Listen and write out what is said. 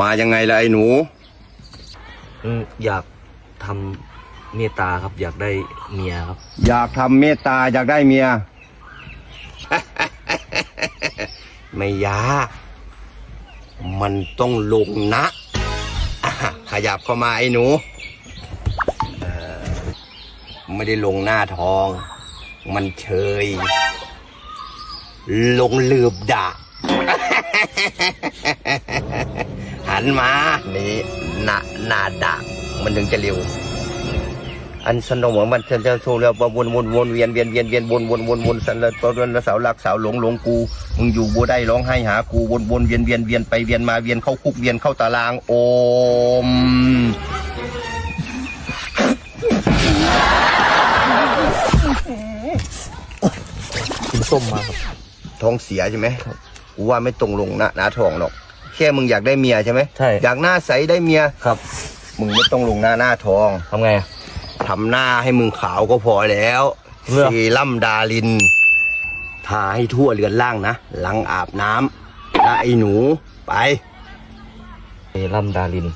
มายังไงล่ะไอ้หนู อืมอยากทำเมตตาครับ อยากได้เมียครับ อยากทำเมตตาอยากได้เมีย ไม่ยากมันต้องลงนะอะขยับเข้ามาไอ้หนูเอ่อไม่ได้ลงหน้าทอง มันเชย ลงลืบดะ หันมา นี่หน้าหน้าดะมันถึงจะเร็ว อันสนมของมันจะจะโชว์แล้วว่าวนวนวนเวียนเวียนเวียนเวียนวนวนวนวนสันละตัวละสาวรักสาวหลงหลงกู มึงอยู่บัวได้ร้องไห้หากูวนวนเวียนเวียนเวียนไปเวียนมาเวียนเข้าคุกเวียนเข้าตารางโอมกินส้มมาครับท้องเสียใช่ไหมกูว่าไม่ตรงลงหน้าหน้าท้องหรอก แค่มึงอยากได้เมียใช่ไหมใช่ อยากหน้าใสได้เมีย ครับมึงไม่ต้องลงหน้าหน้าทองทำไงอะ ทำหน้าให้มึงขาวก็พอแล้วเหรอ ซีรั่มดาริน ทาให้ทั่วเรือนล่างนะหลังอาบน้ำนะไอ้หนูไป เซรั่มดาริน